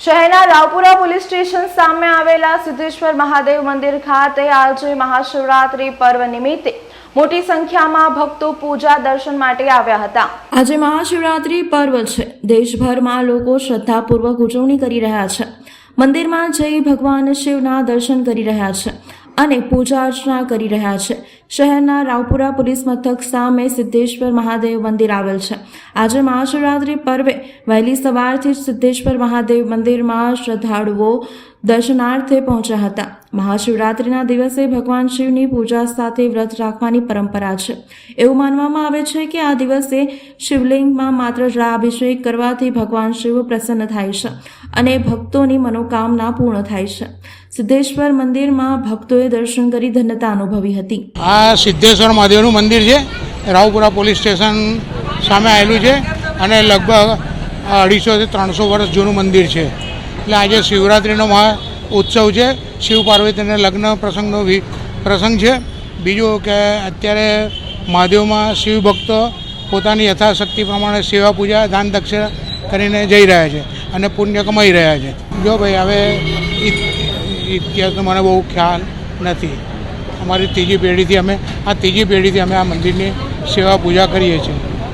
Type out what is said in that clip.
શહેરના Raopura police station સામે આવેલા સિદ્ધેશ્વર મહાદેવ મંદિર ખાતે આજે મહાશિવરાત્રી પર્વ નિમિત્તે મોટી સંખ્યામાં ભક્તો પૂજા દર્શન માટે આવ્યા હતા. આજે મહાશિવરાત્રી પર્વ છે. દેશભરમાં લોકો શ્રદ્ધાપૂર્વક ઉજવણી કરી રહ્યા છે. મંદિરમાં જઈ ભગવાન શિવના દર્શન કરી રહ્યા છે. અને પૂજા અર્ચના કરી રહ્યા છે. શહેરના રાવપુરા પોલીસ મથક સામે સિદ્ધેશ્વર મહાદેવ મંદિર આવેલ છે. આજે મહાશિવરાત્રિ પર્વે વહેલી સવારથી જ સિદ્ધેશ્વર મહાદેવ મંદિરમાં શ્રદ્ધાળુઓ દર્શનાર્થે પહોંચ્યા હતા. મહાશિવરાત્રિના દિવસે ભગવાન શિવની પૂજા સાથે વ્રત રાખવાની પરંપરા છે. એવું માનવામાં આવે છે કે આ દિવસે શિવલિંગમાં માત્ર જળાભિષેક કરવાથી ભગવાન શિવ પ્રસન્ન થાય છે અને ભક્તોની મનોકામના પૂર્ણ થાય છે. સિદ્ધેશ્વર મંદિરમાં ભક્તોએ દર્શન કરી ધન્યતા અનુભવી હતી. આ સિદ્ધેશ્વર મહાદેવનું મંદિર છે. રાવપુરા પોલીસ સ્ટેશન સામે આવેલું છે અને લગભગ અઢીસોથી ત્રણસો વર્ષ જૂનું મંદિર છે. એટલે આજે શિવરાત્રિનો મહા ઉત્સવ છે. શિવ પાર્વતીને લગ્ન પ્રસંગનો પ્રસંગ છે. બીજું કે અત્યારે મહાદેવમાં શિવ ભક્તો પોતાની યથાશક્તિ પ્રમાણે સેવા પૂજા, દાન, દક્ષિણા કરીને જઈ રહ્યા છે અને પુણ્ય કમાઈ રહ્યા છે. જો ભાઈ, હવે ઇત- ઇતિહાસનો મને બહુ ખ્યાલ નથી. અમારી ત્રીજી પેઢીથી અમે, આ ત્રીજી પેઢીથી અમે આ મંદિરની સેવા પૂજા કરીએ છીએ.